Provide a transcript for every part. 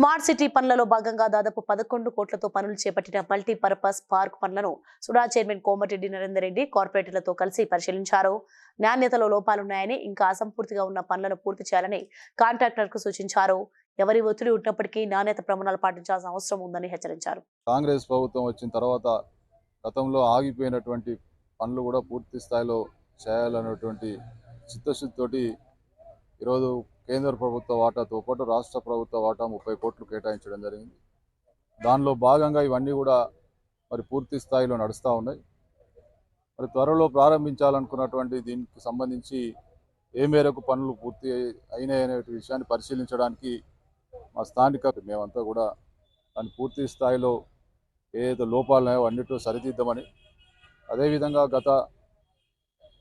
Smart city పనులలో భాగంగా దాదాపు పదకొండు కోట్లతో పనులు చేపట్టిన మల్టీపర్పస్ పార్క్ పనులను సుడా చైర్మన్ కోమటిరెడ్డి నరేందర్ రెడ్డి కార్పొరేటర్లతో కలిసి పరిశీలించారు. నాణ్యతలో లోపాలున్నాయని ఇంకా అసంపూర్తిగా ఉన్న పనులను పూర్తి చేయాలని కాంట్రాక్టర్కు సూచించారు. ఎవరి ఒత్తిడి ఉన్నప్పటికీ నాణ్యత ప్రమాణాలు పాటించాల్సిన అవసరం ఉందని హెచ్చరించారు. కాంగ్రెస్ ప్రభుత్వం వచ్చిన తర్వాత గతంలో ఆగిపోయినటువంటి పనులు కూడా పూర్తి స్థాయిలో చేయాలన్నటువంటి చిత్తశుద్ధితోటి ఈరోజు కేంద్ర ప్రభుత్వ వాటాతో పాటు రాష్ట్ర ప్రభుత్వ వాటా ముప్పై కోట్లు కేటాయించడం జరిగింది. దానిలో భాగంగా ఇవన్నీ కూడా మరి పూర్తి స్థాయిలో నడుస్తూ ఉన్నాయి. మరి త్వరలో ప్రారంభించాలనుకున్నటువంటి దీనికి సంబంధించి ఏ మేరకు పనులు పూర్తి అయి- అయినాయి విషయాన్ని పరిశీలించడానికి మా స్థానిక మేమంతా కూడా దాన్ని పూర్తి స్థాయిలో ఏదైతే లోపాలు ఉన్నాయో అన్నిటిలో సరిదిద్దామని అదేవిధంగా గత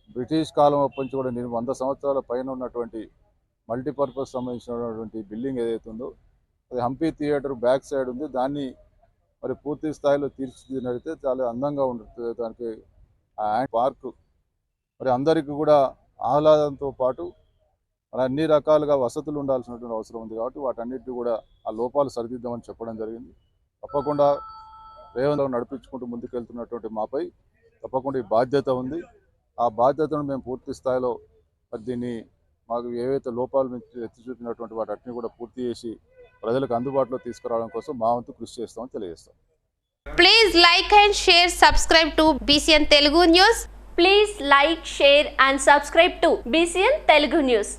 బ్రిటిష్ కాలం అప్పటి నుంచి కూడా నేను వంద సంవత్సరాల పైన ఉన్నటువంటి మల్టీపర్పస్ సంబంధించినటువంటి బిల్డింగ్ ఏదైతే ఉందో అది హంపీ థియేటర్ బ్యాక్ సైడ్ ఉంది. దాన్ని మరి పూర్తి స్థాయిలో తీర్చిదిద్దినైతే చాలా అందంగా ఉంటుంది. దానికి ఆ పార్క్ మరి అందరికీ కూడా ఆహ్లాదంతో పాటు మరి అన్ని రకాలుగా వసతులు ఉండాల్సినటువంటి అవసరం ఉంది కాబట్టి వాటన్నిటిని కూడా ఆ లోపాలు సరిదిద్దామని చెప్పడం జరిగింది. తప్పకుండా రేవంత్ నడిపించుకుంటూ ముందుకెళ్తున్నటువంటి మాపై తప్పకుండా ఈ బాధ్యత ఉంది. ఆ బాధ్యతను మేము పూర్తి స్థాయిలో దీన్ని మాకు ఏవైతే లోపాలు ఎత్తి చూపినటువంటి వాటి అన్ని కూడా పూర్తి చేసి ప్రజలకు అందుబాటులో తీసుకురావడం కోసం మా వంతు కృషి చేస్తామని తెలియజేస్తాం. Please like and share subscribe to BCN Telugu news please like share and subscribe to BCN Telugu news